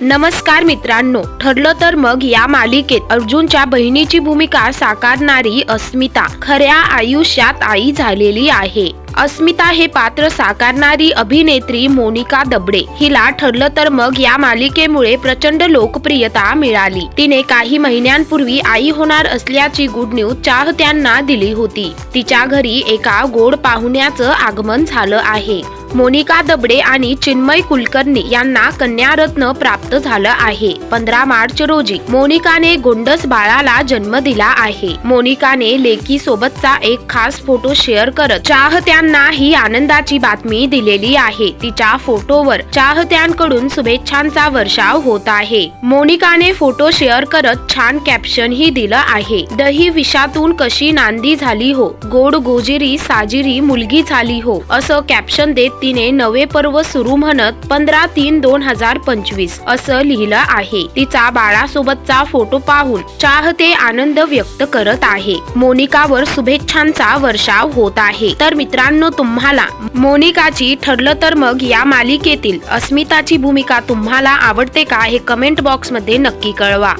नमस्कार मित्रांनो ठरलं तर मग या मालिकेत अर्जुनच्या बहिणीची भूमिका साकारणारी अस्मिता खऱ्या आयुष्यात आई झालेली आहे. अस्मिता हे पात्र साकारणारी अभिनेत्री मोनिका दबडे. हिला ठरलं तर मग या मालिकेमुळे प्रचंड लोकप्रियता मिळाली. तिने काही महिन्यांपूर्वी आई होणार असल्याची गुड न्यूज चाहत्यांना दिली होती. तिच्या घरी एका गोड पाहुण्याचं आगमन झालं आहे. मोनिका दबडे आणि चिन्मय कुलकर्णी यांना कन्यारत्न प्राप्त झालं आहे. पंधरा मार्च रोजी मोनिकाने गोंडस बाळाला जन्म दिला आहे. मोनिकाने लेकी सोबतचा एक खास फोटो शेअर करत चाहत्यांना ही आनंदाची बातमी दिलेली आहे. तिच्या फोटोवर चाहत्यांकडून शुभेच्छांचा वर्षाव होत आहे. मोनिकाने फोटो शेअर करत छान कॅप्शन ही दिलं आहे. दही विषातून कशी नांदी झाली हो? गोड गोजिरी साजिरी मुलगी झाली हो? असं कॅप्शन देत तिने नवे पर्व सुरू म्हणत पंधरा तीन दोन हजार पंचवीस असं लिहिलं आहे. तिचा बाळासोबतचा फोटो पाहून चाहते आनंद व्यक्त करत आहे. मोनिकावर शुभेच्छांचा वर्षाव होत आहे. तर मित्रांनो तुम्हाला मोनिकाची ठरलं तर मग या मालिकेतील अस्मिताची भूमिका तुम्हाला आवडते का हे कमेंट बॉक्समध्ये नक्की कळवा.